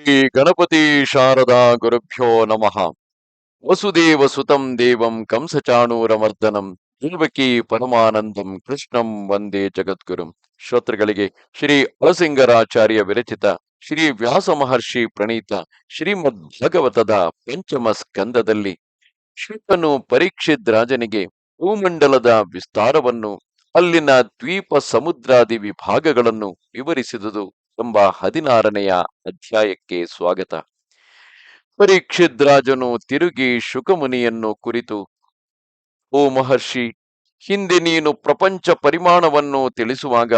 ಶ್ರೀ ಗಣಪತಿ ಶಾರದಾ ಗುರುಭ್ಯೋ ನಮಃ. ವಸುದೇವ ಸುತಂ ದೇವಂ ಕಂಸಚಾಣೂರಮರ್ದನಂ ದೇವಕಿ ಪರಮಾನಂದಂ, ಕೃಷ್ಣಂ ವಂದೇ ಜಗದ್ಗುರುಂ. ಶ್ರೋತೃಗಳಿಗೆ ಶ್ರೀ ಅಳಸಿಂಗರಾಚಾರ್ಯ ವಿರಚಿತ ಶ್ರೀ ವ್ಯಾಸ ಮಹರ್ಷಿ ಪ್ರಣೀತ ಶ್ರೀಮದ್ ಭಗವತದ ಪಂಚಮ ಸ್ಕಂದದಲ್ಲಿ ಶಿವನು ಪರೀಕ್ಷಿತ್ ರಾಜನಿಗೆ ಭೂಮಂಡಲದ ವಿಸ್ತಾರವನ್ನು, ಅಲ್ಲಿನ ದ್ವೀಪ ಸಮುದ್ರಾದಿ ವಿಭಾಗಗಳನ್ನು ವಿವರಿಸಿದುದು. ಎಂಬ ಹದಿನಾರನೆಯ ಅಧ್ಯಾಯಕ್ಕೆ ಸ್ವಾಗತ. ಪರೀಕ್ಷಿದ್ರಾಜನು ತಿರುಗಿ ಶುಕಮುನಿಯನ್ನು ಕುರಿತು, ಓ ಮಹರ್ಷಿ, ಹಿಂದೆ ನೀನು ಪ್ರಪಂಚ ಪರಿಮಾಣವನ್ನು ತಿಳಿಸುವಾಗ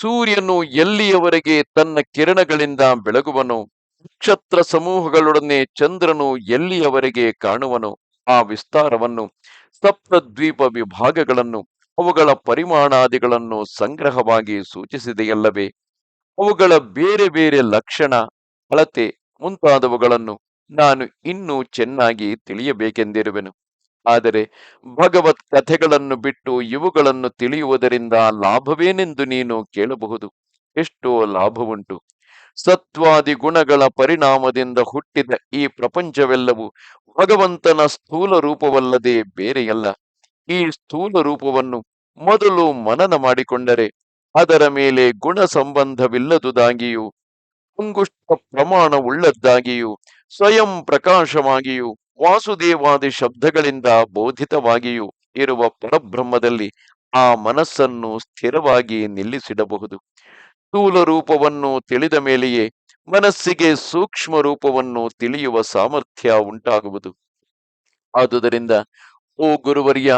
ಸೂರ್ಯನು ಎಲ್ಲಿಯವರೆಗೆ ತನ್ನ ಕಿರಣಗಳಿಂದ ಬೆಳಗುವನು, ನಕ್ಷತ್ರ ಸಮೂಹಗಳೊಡನೆ ಚಂದ್ರನು ಎಲ್ಲಿಯವರೆಗೆ ಕಾಣುವನು, ಆ ವಿಸ್ತಾರವನ್ನು, ಸಪ್ತದ್ವೀಪ ವಿಭಾಗಗಳನ್ನು, ಅವುಗಳ ಪರಿಮಾಣಾದಿಗಳನ್ನು ಸಂಗ್ರಹವಾಗಿ ಸೂಚಿಸಿದೆಯಲ್ಲವೇ? ಅವುಗಳ ಬೇರೆ ಬೇರೆ ಲಕ್ಷಣ, ಅಳತೆ ಮುಂತಾದವುಗಳನ್ನು ನಾನು ಇನ್ನೂ ಚೆನ್ನಾಗಿ ತಿಳಿಯಬೇಕೆಂದಿರುವೆನು. ಆದರೆ ಭಗವತ್ ಕಥೆಗಳನ್ನು ಬಿಟ್ಟು ಇವುಗಳನ್ನು ತಿಳಿಯುವುದರಿಂದ ಲಾಭವೇನೆಂದು ನೀನು ಕೇಳಬಹುದು. ಎಷ್ಟೋ ಲಾಭವುಂಟು. ಸತ್ವಾದಿ ಗುಣಗಳ ಪರಿಣಾಮದಿಂದ ಹುಟ್ಟಿದ ಈ ಪ್ರಪಂಚವೆಲ್ಲವೂ ಭಗವಂತನ ಸ್ಥೂಲ ರೂಪವಲ್ಲದೆ ಬೇರೆಯಲ್ಲ. ಈ ಸ್ಥೂಲ ರೂಪವನ್ನು ಮೊದಲು ಮನನ ಮಾಡಿಕೊಂಡರೆ ಅದರ ಮೇಲೆ ಗುಣ ಸಂಬಂಧವಿಲ್ಲದುದಾಗಿಯೂ ಅಂಗುಷ್ಟ ಪ್ರಮಾಣವುಳ್ಳದ್ದಾಗಿಯೂ, ಸ್ವಯಂ ಪ್ರಕಾಶವಾಗಿಯೂ, ವಾಸುದೇವಾದಿ ಶಬ್ದಗಳಿಂದ ಬೋಧಿತವಾಗಿಯೂ ಇರುವ ಪರಬ್ರಹ್ಮದಲ್ಲಿ ಆ ಮನಸ್ಸನ್ನು ಸ್ಥಿರವಾಗಿ ನಿಲ್ಲಿಸಿಡಬಹುದು. ಸ್ಥೂಲ ರೂಪವನ್ನು ತಿಳಿದ ಮೇಲೆಯೇ ಮನಸ್ಸಿಗೆ ಸೂಕ್ಷ್ಮ ರೂಪವನ್ನು ತಿಳಿಯುವ ಸಾಮರ್ಥ್ಯ ಉಂಟಾಗುವುದು. ಆದುದರಿಂದ, ಓ ಗುರುವರ್ಯ,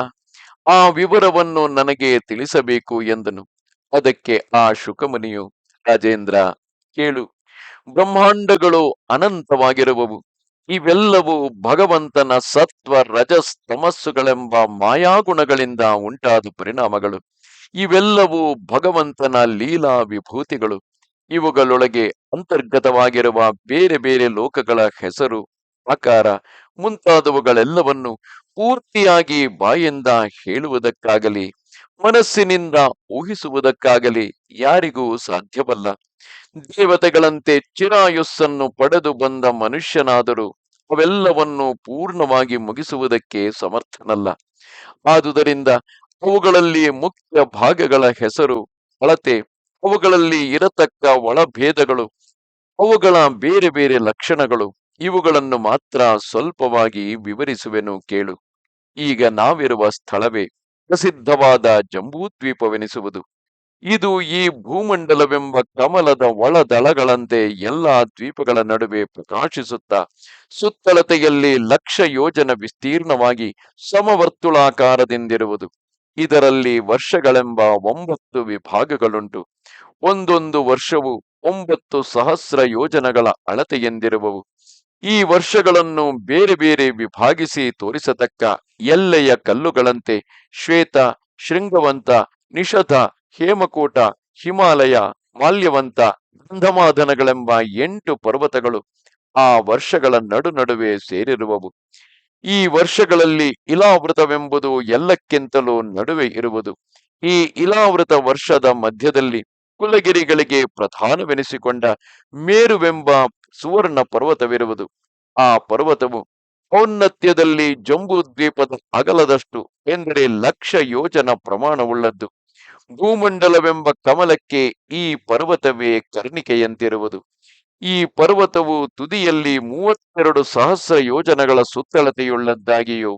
ಆ ವಿವರವನ್ನು ನನಗೆ ತಿಳಿಸಬೇಕು ಎಂದನು. ಅದಕ್ಕೆ ಆ ಶುಕಮುನಿಯು, ರಾಜೇಂದ್ರ, ಕೇಳು. ಬ್ರಹ್ಮಾಂಡಗಳು ಅನಂತವಾಗಿರುವವು. ಇವೆಲ್ಲವೂ ಭಗವಂತನ ಸತ್ವ, ರಜಸ್, ತಮಸ್ಸುಗಳೆಂಬ ಮಾಯಾಗುಣಗಳಿಂದ ಉಂಟಾದ ಪರಿಣಾಮಗಳು. ಇವೆಲ್ಲವೂ ಭಗವಂತನ ಲೀಲಾ ವಿಭೂತಿಗಳು. ಇವುಗಳೊಳಗೆ ಅಂತರ್ಗತವಾಗಿರುವ ಬೇರೆ ಬೇರೆ ಲೋಕಗಳ ಹೆಸರು, ಆಕಾರ ಮುಂತಾದವುಗಳೆಲ್ಲವನ್ನು ಪೂರ್ತಿಯಾಗಿ ಬಾಯಿಂದ ಹೇಳುವುದಕ್ಕಾಗಲಿ ಮನಸ್ಸಿನಿಂದ ಊಹಿಸುವುದಕ್ಕಾಗಲಿ ಯಾರಿಗೂ ಸಾಧ್ಯವಲ್ಲ. ದೇವತೆಗಳಂತೆ ಚಿರಾಯುಸ್ಸನ್ನು ಪಡೆದು ಬಂದ ಮನುಷ್ಯನಾದರೂ ಅವೆಲ್ಲವನ್ನು ಪೂರ್ಣವಾಗಿ ಮುಗಿಸುವುದಕ್ಕೆ ಸಮರ್ಥನಲ್ಲ. ಆದುದರಿಂದ ಅವುಗಳಲ್ಲಿ ಮುಖ್ಯ ಭಾಗಗಳ ಹೆಸರು ಅಳತೆ, ಅವುಗಳಲ್ಲಿ ಇರತಕ್ಕ ಒಳಭೇದಗಳು, ಅವುಗಳ ಬೇರೆ ಬೇರೆ ಲಕ್ಷಣಗಳು, ಇವುಗಳನ್ನು ಮಾತ್ರ ಸ್ವಲ್ಪವಾಗಿ ವಿವರಿಸುವೆನು ಕೇಳು. ಈಗ ನಾವಿರುವ ಸ್ಥಳವೇ? ಪ್ರಸಿದ್ಧವಾದ ಜಂಬೂದ್ವೀಪವೆನಿಸುವುದು ಇದು ಈ ಭೂಮಂಡಲವೆಂಬ ಕಮಲದ ಒಳದಳಗಳಂತೆ ಎಲ್ಲಾ ದ್ವೀಪಗಳ ನಡುವೆ ಪ್ರಕಾಶಿಸುತ್ತಾ ಸುತ್ತಲತೆಯಲ್ಲಿ ಲಕ್ಷ ಯೋಜನ ವಿಸ್ತೀರ್ಣವಾಗಿ ಸಮವರ್ತುಳಾಕಾರದಿಂದಿರುವುದು. ಇದರಲ್ಲಿ ವರ್ಷಗಳೆಂಬ ಒಂಬತ್ತು ವಿಭಾಗಗಳುಂಟು. ಒಂದೊಂದು ವರ್ಷವು ಒಂಬತ್ತು ಸಹಸ್ರ ಯೋಜನಗಳ ಅಳತೆಯೆಂದಿರುವವು. ಈ ವರ್ಷಗಳನ್ನು ಬೇರೆ ಬೇರೆ ವಿಭಾಗಿಸಿ ತೋರಿಸತಕ್ಕ ಎಲ್ಲೆಯ ಕಲ್ಲುಗಳಂತೆ ಶ್ವೇತ, ಶೃಂಗವಂತ, ನಿಷಧ, ಹೇಮಕೂಟ, ಹಿಮಾಲಯ, ಮಾಲ್ಯವಂತ ಗಂಧಮಾದನಗಳೆಂಬ ಎಂಟು ಪರ್ವತಗಳು ಆ ವರ್ಷಗಳ ನಡು ನಡುವೆ ಸೇರಿರುವವು. ಈ ವರ್ಷಗಳಲ್ಲಿ ಇಲಾವೃತವೆಂಬುದು ಎಲ್ಲಕ್ಕಿಂತಲೂ ನಡುವೆ ಇರುವುದು. ಈ ಇಲಾವೃತ ವರ್ಷದ ಮಧ್ಯದಲ್ಲಿ ಕುಲಗಿರಿಗಳಿಗೆ ಪ್ರಧಾನವೆನಿಸಿಕೊಂಡ ಮೇರುವೆಂಬ ಸುವರ್ಣ ಪರ್ವತವಿರುವುದು. ಆ ಪರ್ವತವು ಔನ್ನತ್ಯದಲ್ಲಿ ಜಂಬೂ ದ್ವೀಪದ ಅಗಲದಷ್ಟು, ಎಂದರೆ ಲಕ್ಷ ಯೋಜನ ಪ್ರಮಾಣವುಳ್ಳದ್ದು. ಭೂಮಂಡಲವೆಂಬ ಕಮಲಕ್ಕೆ ಈ ಪರ್ವತವೇ ಕರ್ಣಿಕೆಯಂತಿರುವುದು. ಈ ಪರ್ವತವು ತುದಿಯಲ್ಲಿ ಮೂವತ್ತೆರಡು ಸಹಸ್ರ ಯೋಜನಗಳ ಸುತ್ತಳತೆಯುಳ್ಳದ್ದಾಗಿಯೂ,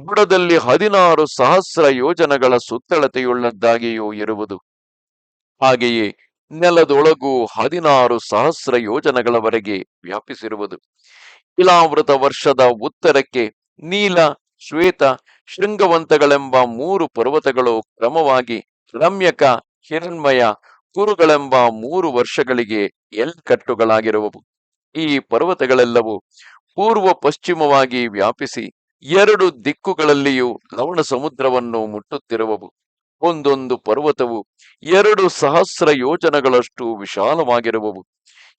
ಬುಡದಲ್ಲಿ ಹದಿನಾರು ಸಹಸ್ರ ಯೋಜನಗಳ ಸುತ್ತಳತೆಯುಳ್ಳದ್ದಾಗಿಯೂ ಇರುವುದು. ಹಾಗೆಯೇ ನೆಲದೊಳಗೂ ಹದಿನಾರು ಸಹಸ್ರ ಯೋಜನಗಳವರೆಗೆ ವ್ಯಾಪಿಸಿರುವುದು. ಇಲಾವೃತ ವರ್ಷದ ಉತ್ತರಕ್ಕೆ ನೀಲ, ಶ್ವೇತ, ಶೃಂಗವಂತಗಳೆಂಬ ಮೂರು ಪರ್ವತಗಳು ಕ್ರಮವಾಗಿ ರಮ್ಯಕ, ಹಿರಣ್ಮಯ, ಕುರುಗಳೆಂಬ ಮೂರು ವರ್ಷಗಳಿಗೆ ಎಲ್ಕಟ್ಟುಗಳಾಗಿರುವವು. ಈ ಪರ್ವತಗಳೆಲ್ಲವೂ ಪೂರ್ವ ಪಶ್ಚಿಮವಾಗಿ ವ್ಯಾಪಿಸಿ ಎರಡು ದಿಕ್ಕುಗಳಲ್ಲಿಯೂ ಲವಣ ಸಮುದ್ರವನ್ನು ಮುಟ್ಟುತ್ತಿರುವವು. ಒಂದೊಂದು ಪರ್ವತವು ಎರಡು ಸಹಸ್ರ ಯೋಜನಗಳಷ್ಟು ವಿಶಾಲವಾಗಿರುವವು.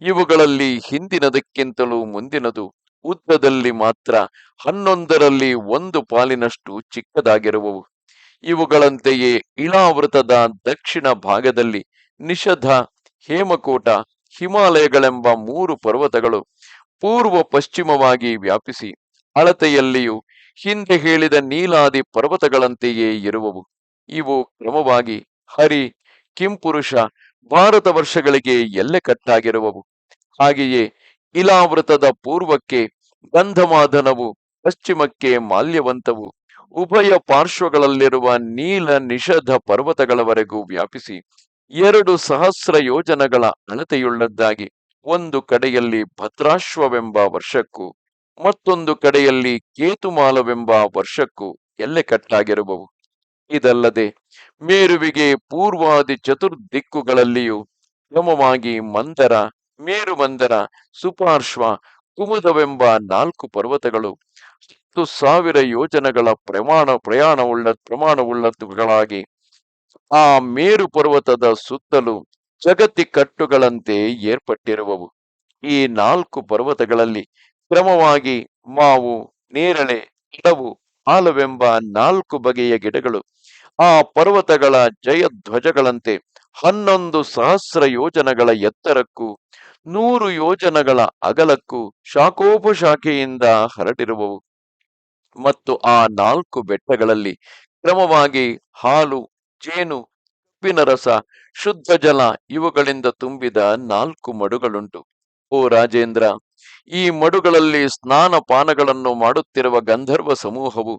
ಇವುಗಳಲ್ಲಿ ಹಿಂದಿನದಕ್ಕಿಂತಲೂ ಮುಂದಿನದು ಉದ್ದದಲ್ಲಿ ಮಾತ್ರ ಹನ್ನೊಂದರಲ್ಲಿ ಒಂದು ಪಾಲಿನಷ್ಟು ಚಿಕ್ಕದಾಗಿರುವವು. ಇವುಗಳಂತೆಯೇ ಇಳಾವೃತದ ದಕ್ಷಿಣ ಭಾಗದಲ್ಲಿ ನಿಷಧ, ಹೇಮಕೂಟ, ಹಿಮಾಲಯಗಳೆಂಬ ಮೂರು ಪರ್ವತಗಳು ಪೂರ್ವ ಪಶ್ಚಿಮವಾಗಿ ವ್ಯಾಪಿಸಿ ಅಳತೆಯಲ್ಲಿಯೂ ಹಿಂದೆ ಹೇಳಿದ ನೀಲಾದಿ ಪರ್ವತಗಳಂತೆಯೇ ಇರುವವು. ಇವು ಕ್ರಮವಾಗಿ ಹರಿ ಕಿಂಪುರುಷ ಭಾರತ ವರ್ಷಗಳಿಗೆ ಎಲ್ಲೆ ಕಟ್ಟಾಗಿರುವವು. ಹಾಗೆಯೇ ಇಲಾವೃತದ ಪೂರ್ವಕ್ಕೆ ಗಂಧಮಾಧನವು ಪಶ್ಚಿಮಕ್ಕೆ ಮಾಲ್ಯವಂತವು ಉಭಯ ಪಾರ್ಶ್ವಗಳಲ್ಲಿರುವ ನೀಲ ನಿಷಧ ಪರ್ವತಗಳವರೆಗೂ ವ್ಯಾಪಿಸಿ ಎರಡು ಸಹಸ್ರ ಯೋಜನಗಳ ಅಳತೆಯುಳ್ಳದ್ದಾಗಿ ಒಂದು ಕಡೆಯಲ್ಲಿ ಭದ್ರಾಶ್ವವೆಂಬ ವರ್ಷಕ್ಕೂ ಮತ್ತೊಂದು ಕಡೆಯಲ್ಲಿ ಕೇತುಮಾಲವೆಂಬ ವರ್ಷಕ್ಕೂ ಎಲ್ಲೆ ಕಟ್ಟಾಗಿರುವವು. ಇದಲ್ಲದೆ ಮೇರುವಿಗೆ ಪೂರ್ವಾದಿ ಚತುರ್ದಿಕ್ಕುಗಳಲ್ಲಿಯೂ ಕ್ರಮವಾಗಿ ಮಂದರ, ಮೇರುಮಂದರ, ಸುಪಾರ್ಶ್ವ, ಕುಮುದವೆಂಬ ನಾಲ್ಕು ಪರ್ವತಗಳು ಹತ್ತು ಸಾವಿರ ಯೋಜನಗಳ ಪ್ರಮಾಣ, ಪ್ರಯಾಣವುಳ್ಳ ಪ್ರಮಾಣವುಳ್ಳಗಳಾಗಿ ಆ ಮೇರು ಪರ್ವತದ ಸುತ್ತಲೂ ಜಗತಿ ಕಟ್ಟುಗಳಂತೆ ಏರ್ಪಟ್ಟಿರುವವು. ಈ ನಾಲ್ಕು ಪರ್ವತಗಳಲ್ಲಿ ಕ್ರಮವಾಗಿ ಮಾವು, ನೇರಳೆ ಗಿಡವು ಆಲವೆಂಬ ನಾಲ್ಕು ಬಗೆಯ ಗಿಡಗಳು. ಆ ಪರ್ವತಗಳ ಜಯಧ್ವಜಗಳಂತೆ ಹನ್ನೊಂದು ಸಹಸ್ರ ಯೋಜನಗಳ ಎತ್ತರಕ್ಕೂ, ನೂರು ಯೋಜನಗಳ ಅಗಲಕ್ಕೂ ಶಾಖೋಪಶಾಖೆಯಿಂದ ಹರಡಿರುವವು. ಮತ್ತು ಆ ನಾಲ್ಕು ಬೆಟ್ಟಗಳಲ್ಲಿ ಕ್ರಮವಾಗಿ ಹಾಲು, ಜೇನು ಕಬ್ಬಿನ ರಸ, ಶುದ್ಧ ಜಲ ಇವುಗಳಿಂದ ತುಂಬಿದ ನಾಲ್ಕು ಮಡುಗಳುಂಟು. ಓ ರಾಜೇಂದ್ರ, ಈ ಮಡುಗಳಲ್ಲಿ ಸ್ನಾನ ಪಾನಗಳನ್ನು ಮಾಡುತ್ತಿರುವ ಗಂಧರ್ವ ಸಮೂಹವು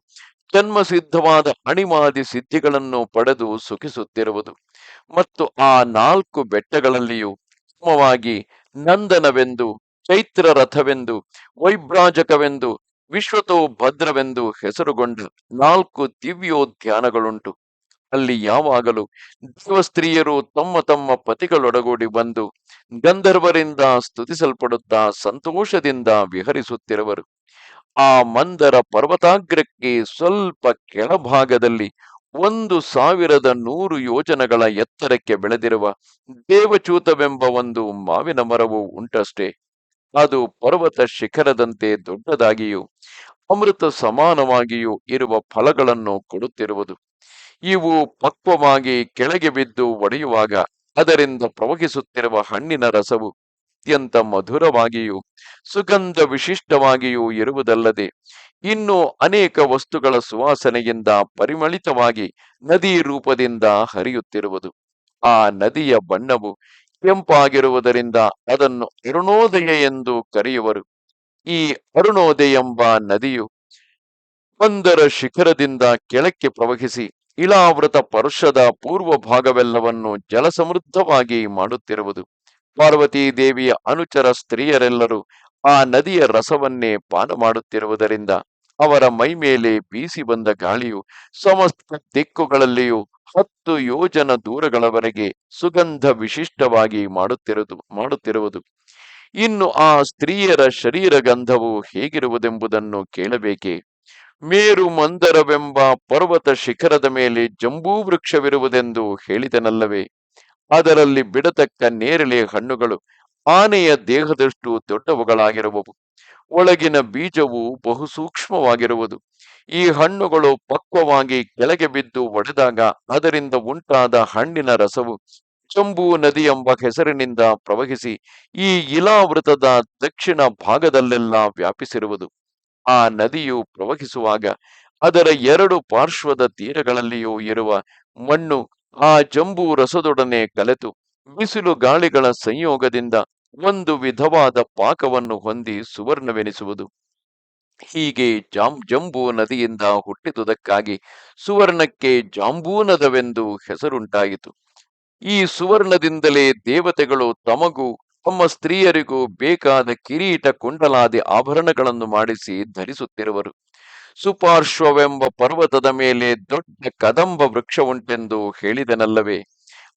ಜನ್ಮಸಿದ್ಧವಾದ ಅಣಿಮಾದಿ ಸಿದ್ಧಿಗಳನ್ನು ಪಡೆದು ಸುಖಿಸುತ್ತಿರುವುದು ಮತ್ತು ಆ ನಾಲ್ಕು ಬೆಟ್ಟಗಳಲ್ಲಿಯೂ ಉತ್ತಮವಾಗಿ ನಂದನವೆಂದು, ಚೈತ್ರ ರಥವೆಂದು, ವೈಭ್ರಾಜಕವೆಂದು ವಿಶ್ವತೋ ಭದ್ರವೆಂದು ಹೆಸರುಗೊಂಡ ನಾಲ್ಕು ದಿವ್ಯೋದ್ಯಾನಗಳುಂಟು. ಅಲ್ಲಿ ಯಾವಾಗಲೂ ದೇವಸ್ತ್ರೀಯರು ತಮ್ಮ ತಮ್ಮ ಪತಿಗಳೊಡಗೂಡಿ ಬಂದು ಗಂಧರ್ವರಿಂದ ಸ್ತುತಿಸಲ್ಪಡುತ್ತಾ ಸಂತೋಷದಿಂದ ವಿಹರಿಸುತ್ತಿರುವರು. ಆ ಮಂದರ ಪರ್ವತಾಗ್ರಕ್ಕೆ ಸ್ವಲ್ಪ ಕೆಳಭಾಗದಲ್ಲಿ ಒಂದು ಸಾವಿರದ ನೂರು ಯೋಜನಗಳ ಎತ್ತರಕ್ಕೆ ಬೆಳೆದಿರುವ ದೇವಚೂತವೆಂಬ ಒಂದು ಮಾವಿನ ಮರವು ಉಂಟಷ್ಟೇ. ಅದು ಪರ್ವತ ಶಿಖರದಂತೆ ದೊಡ್ಡದಾಗಿಯೂ ಅಮೃತ ಸಮಾನವಾಗಿಯೂ ಇರುವ ಫಲಗಳನ್ನು ಕೊಡುತ್ತಿರುವುದು. ಇವು ಪಕ್ವವಾಗಿ ಕೆಳಗೆ ಬಿದ್ದು ಒಡೆಯುವಾಗ ಅದರಿಂದ ಪ್ರವಹಿಸುತ್ತಿರುವ ಹಣ್ಣಿನ ರಸವು ಅತ್ಯಂತ ಮಧುರವಾಗಿಯೂ ಸುಗಂಧ ವಿಶಿಷ್ಟವಾಗಿಯೂ ಇರುವುದಲ್ಲದೆ ಇನ್ನು ಅನೇಕ ವಸ್ತುಗಳ ಸುವಾಸನೆಯಿಂದ ಪರಿಮಳಿತವಾಗಿ ನದಿ ರೂಪದಿಂದ ಹರಿಯುತ್ತಿರುವುದು. ಆ ನದಿಯ ಬಣ್ಣವು ಕೆಂಪಾಗಿರುವುದರಿಂದ ಅದನ್ನು ಅರುಣೋದಯ ಎಂದು ಕರೆಯುವರು. ಈ ಅರುಣೋದಯ ಎಂಬ ನದಿಯು ಒಂದರ ಶಿಖರದಿಂದ ಕೆಳಕ್ಕೆ ಪ್ರವಹಿಸಿ ಇಳಾವೃತ ಪರುಷದ ಪೂರ್ವ ಭಾಗವೆಲ್ಲವನ್ನು ಜಲಸಮೃದ್ಧವಾಗಿ ಮಾಡುತ್ತಿರುವುದು. ಪಾರ್ವತಿ ದೇವಿಯ ಅನುಚರ ಸ್ತ್ರೀಯರೆಲ್ಲರೂ ಆ ನದಿಯ ರಸವನ್ನೇ ಪಾನ ಮಾಡುತ್ತಿರುವುದರಿಂದ ಅವರ ಮೈ ಮೇಲೆ ಬೀಸಿ ಬಂದ ಗಾಳಿಯು ಸಮಸ್ತ ದಿಕ್ಕುಗಳಲ್ಲಿಯೂ ಹತ್ತು ಯೋಜನ ದೂರಗಳವರೆಗೆ ಸುಗಂಧ ವಿಶಿಷ್ಟವಾಗಿ ಮಾಡುತ್ತಿರುವುದು ಮಾಡುತ್ತಿರುವುದು. ಇನ್ನು ಆ ಸ್ತ್ರೀಯರ ಶರೀರ ಗಂಧವು ಹೇಗಿರುವುದೆಂಬುದನ್ನು ಕೇಳಬೇಕೆ? ಮೇರು ಮಂದರವೆಂಬ ಪರ್ವತ ಶಿಖರದ ಮೇಲೆ ಜಂಬೂ ವೃಕ್ಷವಿರುವುದೆಂದು ಹೇಳಿದನಲ್ಲವೇ? ಅದರಲ್ಲಿ ಬಿಡತಕ್ಕ ನೇರಳೆ ಹಣ್ಣುಗಳು ಆನೆಯ ದೇಹದಷ್ಟು ದೊಡ್ಡವುಗಳಾಗಿರುವವು. ಒಳಗಿನ ಬೀಜವು ಬಹು ಸೂಕ್ಷ್ಮವಾಗಿರುವುದು ಈ ಹಣ್ಣುಗಳು ಪಕ್ವವಾಗಿ ಕೆಳಗೆ ಬಿದ್ದು ಒಡೆದಾಗ ಅದರಿಂದ ಉಂಟಾದ ಹಣ್ಣಿನ ರಸವು ಜಂಬೂ ನದಿ ಎಂಬ ಹೆಸರಿನಿಂದ ಪ್ರವಹಿಸಿ ಈ ಇಲಾವೃತದ ದಕ್ಷಿಣ ಭಾಗದಲ್ಲೆಲ್ಲ ವ್ಯಾಪಿಸಿರುವುದು. ಆ ನದಿಯು ಪ್ರವಹಿಸುವಾಗ ಅದರ ಎರಡು ಪಾರ್ಶ್ವದ ತೀರಗಳಲ್ಲಿಯೂ ಇರುವ ಮಣ್ಣು ಆ ಜಂಬೂ ರಸದೊಡನೆ ಕಲೆತು ಬಿಸಿಲು ಗಾಳಿಗಳ ಸಂಯೋಗದಿಂದ ಒಂದು ವಿಧವಾದ ಪಾಕವನ್ನು ಹೊಂದಿ ಸುವರ್ಣವೆನಿಸುವುದು. ಹೀಗೆ ಜಾಂ ಜಂಬೂ ನದಿಯಿಂದ ಹುಟ್ಟಿದುದಕ್ಕಾಗಿ ಸುವರ್ಣಕ್ಕೆ ಜಾಂಬೂನದವೆಂದು ಹೆಸರುಂಟಾಯಿತು. ಈ ಸುವರ್ಣದಿಂದಲೇ ದೇವತೆಗಳು ತಮಗೂ ತಮ್ಮ ಸ್ತ್ರೀಯರಿಗೂ ಬೇಕಾದ ಕಿರೀಟ ಕುಂಡಲಾದಿ ಆಭರಣಗಳನ್ನು ಮಾಡಿಸಿ ಧರಿಸುತ್ತಿರುವರು. ಸುಪಾರ್ಶ್ವವೆಂಬ ಪರ್ವತದ ಮೇಲೆ ದೊಡ್ಡ ಕದಂಬ ವೃಕ್ಷ ಉಂಟೆಂದು ಹೇಳಿದನಲ್ಲವೇ,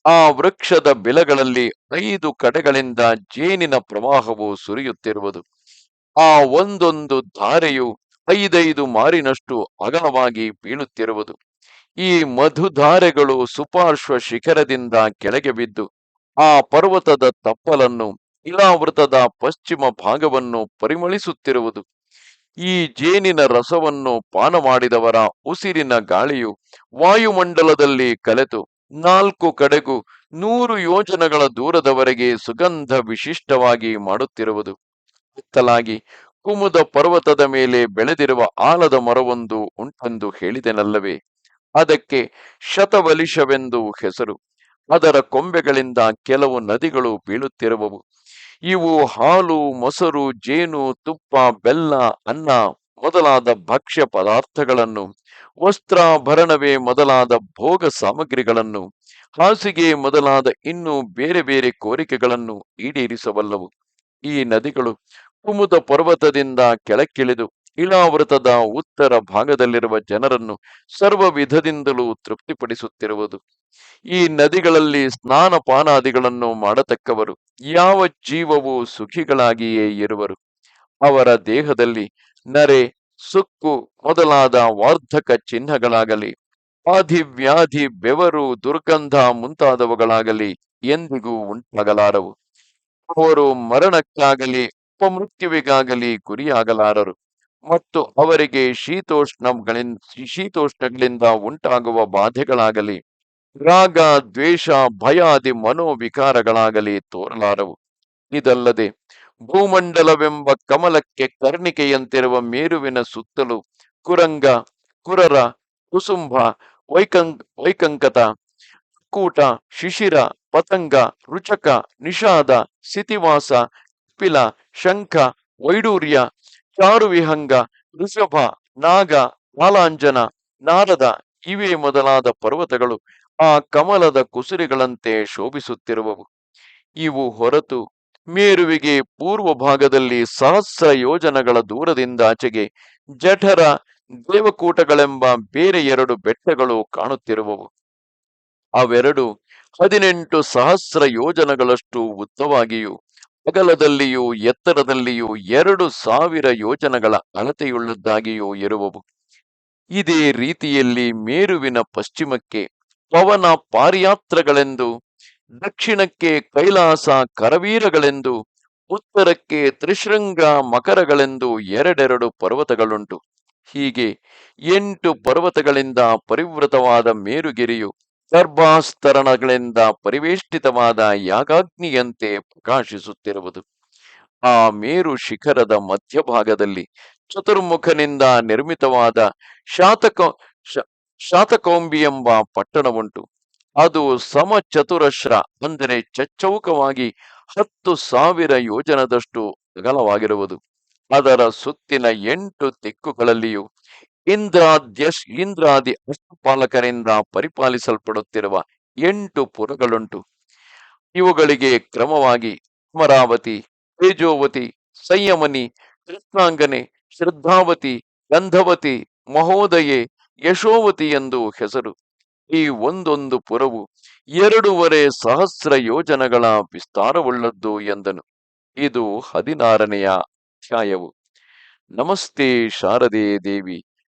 ಆ ವೃಕ್ಷದ ಬಿಲಗಳಲ್ಲಿ ಐದು ಕಡೆಗಳಿಂದ ಜೇನಿನ ಪ್ರವಾಹವು ಸುರಿಯುತ್ತಿರುವುದು. ಆ ಒಂದೊಂದು ಧಾರೆಯು ಐದೈದು ಮಾರಿನಷ್ಟು ಅಗಲವಾಗಿ ಬೀಳುತ್ತಿರುವುದು. ಈ ಮಧುಧಾರೆಗಳು ಸುಪಾರ್ಶ್ವ ಶಿಖರದಿಂದ ಕೆಳಗೆ ಬಿದ್ದು, ಆ ಪರ್ವತದ ತಪ್ಪಲನ್ನು ಇಲಾವೃತದ ಪಶ್ಚಿಮ ಭಾಗವನ್ನು ಪರಿಮಳಿಸುತ್ತಿರುವುದು. ಈ ಜೇನಿನ ರಸವನ್ನು ಪಾನ ಮಾಡಿದವರ ಉಸಿರಿನ ಗಾಳಿಯು ವಾಯುಮಂಡಲದಲ್ಲಿ ಕಲೆತು ನಾಲ್ಕು ಕಡೆಗೂ ನೂರು ಯೋಜನಗಳ ದೂರದವರೆಗೆ ಸುಗಂಧ ವಿಶಿಷ್ಟವಾಗಿ ಮಾಡುತ್ತಿರುವುದು. ಇತ್ತಲಾಗಿ ಕುಮುದ ಪರ್ವತದ ಮೇಲೆ ಬೆಳೆದಿರುವ ಆಲದ ಮರವೊಂದು ಉಂಟೆಂದು ಹೇಳಿದೆನಲ್ಲವೇ. ಅದಕ್ಕೆ ಶತವಲಿಶವೆಂದು ಹೆಸರು. ಅದರ ಕೊಂಬೆಗಳಿಂದ ಕೆಲವು ನದಿಗಳು ಬೀಳುತ್ತಿರುವವು. ಇವು ಹಾಲು, ಮೊಸರು, ಜೇನು, ತುಪ್ಪ, ಬೆಲ್ಲ, ಅನ್ನ ಮೊದಲಾದ ಭಕ್ಷ್ಯ ಪದಾರ್ಥಗಳನ್ನು ವಸ್ತ್ರಾಭರಣವೇ ಮೊದಲಾದ ಭೋಗ ಸಾಮಗ್ರಿಗಳನ್ನು, ಹಾಸಿಗೆ ಮೊದಲಾದ ಇನ್ನೂ ಬೇರೆ ಬೇರೆ ಕೋರಿಕೆಗಳನ್ನು ಈಡೇರಿಸಬಲ್ಲವು. ಈ ನದಿಗಳು ಕುಮುದ ಪರ್ವತದಿಂದ ಕೆಳಕ್ಕಿಳಿದು ಇಳಾವೃತದ ಉತ್ತರ ಭಾಗದಲ್ಲಿರುವ ಜನರನ್ನು ಸರ್ವ ವಿಧದಿಂದಲೂ ತೃಪ್ತಿಪಡಿಸುತ್ತಿರುವುದು. ಈ ನದಿಗಳಲ್ಲಿ ಸ್ನಾನ ಪಾನಾದಿಗಳನ್ನು ಮಾಡತಕ್ಕವರು ಯಾವ ಜೀವವು ಸುಖಿಗಳಾಗಿಯೇ ಇರುವರು. ಅವರ ದೇಹದಲ್ಲಿ ನರೆ, ಸುಕ್ಕು ಮೊದಲಾದ ವಾರ್ಧಕ ಚಿಹ್ನಗಳಾಗಲಿ ಆದಿವ್ಯಾಧಿ ಬೆವರು, ದುರ್ಗಂಧ ಮುಂತಾದವುಗಳಾಗಲಿ ಎಂದಿಗೂ ಉಂಟಾಗಲಾರವು. ಅವರು ಮರಣಕ್ಕಾಗಲಿ, ಉಪಮೃತ್ಯುವಿಗಾಗಲಿ ಗುರಿಯಾಗಲಾರರು. ಮತ್ತು ಅವರಿಗೆ ಶೀತೋಷ್ಣಗಳಿಂದ ಶೀತೋಷ್ಣಗಳಿಂದ ಉಂಟಾಗುವ ಬಾಧೆಗಳಾಗಲಿ, ರಾಗ, ದ್ವೇಷ ಭಯಾದಿ ಮನೋವಿಕಾರಗಳಾಗಲಿ ತೋರಲಾರವು. ಇದಲ್ಲದೆ ಭೂಮಂಡಲವೆಂಬ ಕಮಲಕ್ಕೆ ಕರ್ಣಿಕೆಯಂತಿರುವ ಮೇರುವಿನ ಸುತ್ತಲೂ ಕುರಂಗ, ಕುರರ, ಕುಸುಂಭ ವೈಕಂಕ್ ವೈಕಂಕತ ಕೂಟ, ಶಿಶಿರ, ಪತಂಗ, ರುಚಕ, ನಿಷಾದ, ಸಿತಿವಾಸ, ಪಿಲ, ಶಂಖ, ವೈಡೂರ್ಯ ಚಾರುವಿಹಂಗ ಋಷಭ, ನಾಗ ಕಾಲಾಂಜನ ನಾರದ ಇವೇ ಮೊದಲಾದ ಪರ್ವತಗಳು ಆ ಕಮಲದ ಕುಸುರಿಗಳಂತೆ ಶೋಭಿಸುತ್ತಿರುವವು. ಇವು ಹೊರತು ಮೇರುವಿಗೆ ಪೂರ್ವ ಭಾಗದಲ್ಲಿ ಸಹಸ್ರ ಯೋಜನಗಳ ದೂರದಿಂದಾಚೆಗೆ ಜಠರ ದೇವಕೂಟಗಳೆಂಬ ಬೇರೆ ಎರಡು ಬೆಟ್ಟಗಳು ಕಾಣುತ್ತಿರುವವು. ಅವೆರಡು ಹದಿನೆಂಟು ಸಹಸ್ರ ಯೋಜನಗಳಷ್ಟು ಉದ್ದವಾಗಿಯೂ ಅಗಲದಲ್ಲಿಯೂ ಎತ್ತರದಲ್ಲಿಯೂ ಎರಡು ಸಾವಿರ ಯೋಜನಗಳ ಅಳತೆಯುಳ್ಳದ್ದಾಗಿಯೂ ಇರುವವು. ಇದೇ ರೀತಿಯಲ್ಲಿ ಮೇರುವಿನ ಪಶ್ಚಿಮಕ್ಕೆ ಪವನ ಪಾರಿಯಾತ್ರಗಳೆಂದು ದಕ್ಷಿಣಕ್ಕೆ ಕೈಲಾಸ ಕರವೀರಗಳೆಂದು, ಉತ್ತರಕ್ಕೆ ತ್ರಿಶೃಂಗ ಮಕರಗಳೆಂದು ಎರಡೆರಡು ಪರ್ವತಗಳುಂಟು. ಹೀಗೆ ಎಂಟು ಪರ್ವತಗಳಿಂದ ಪರಿವೃತವಾದ ಮೇರುಗಿರಿಯು ಗರ್ಭಾಸ್ತರಣಗಳಿಂದ ಪರಿವೇಷ್ಟಿತವಾದ ಯಾಗಾಗ್ನಿಯಂತೆ ಪ್ರಕಾಶಿಸುತ್ತಿರುವುದು. ಆ ಮೇರು ಶಿಖರದ ಮಧ್ಯಭಾಗದಲ್ಲಿ ಚತುರ್ಮುಖನಿಂದ ನಿರ್ಮಿತವಾದ ಶಾತಕ ಶಾತಕೋಂಬಿ ಎಂಬ ಪಟ್ಟಣವುಂಟು. ಅದು ಸಮಚತುರಶ್ರ ಅಂದರೆ ಚಚ್ಚೌಕವಾಗಿ ಹತ್ತು ಸಾವಿರ ಯೋಜನದಷ್ಟು ಅಗಲವಾಗಿರುವುದು. ಅದರ ಸುತ್ತಿನ ಎಂಟು ದಿಕ್ಕುಗಳಲ್ಲಿಯೂ ಇಂದ್ರಾದ್ಯಶ್ ಇಂದ್ರಾದಿ ಅಷ್ಟಪಾಲಕರಿಂದ ಪರಿಪಾಲಿಸಲ್ಪಡುತ್ತಿರುವ ಎಂಟು ಪುರಗಳುಂಟು. ಇವುಗಳಿಗೆ ಕ್ರಮವಾಗಿ ಅಮರಾವತಿ, ತೇಜೋವತಿ, ಸಂಯಮನಿ, ಕೃಷ್ಣಾಂಗನೆ, ಶ್ರದ್ಧಾವತಿ, ಗಂಧವತಿ, ಮಹೋದಯೆ, ಯಶೋವತಿ ಎಂದು ಹೆಸರು. ಈ ಒಂದೊಂದು ಪುರವು ಎರಡೂವರೆ ಸಹಸ್ರ ಯೋಜನಗಳ ವಿಸ್ತಾರವುಳ್ಳದ್ದು ಎಂದನು. ಇದು ಹದಿನಾರನೆಯ ಅಧ್ಯಾಯವು. ನಮಸ್ತೆ ಶಾರದೆ ದೇವಿ.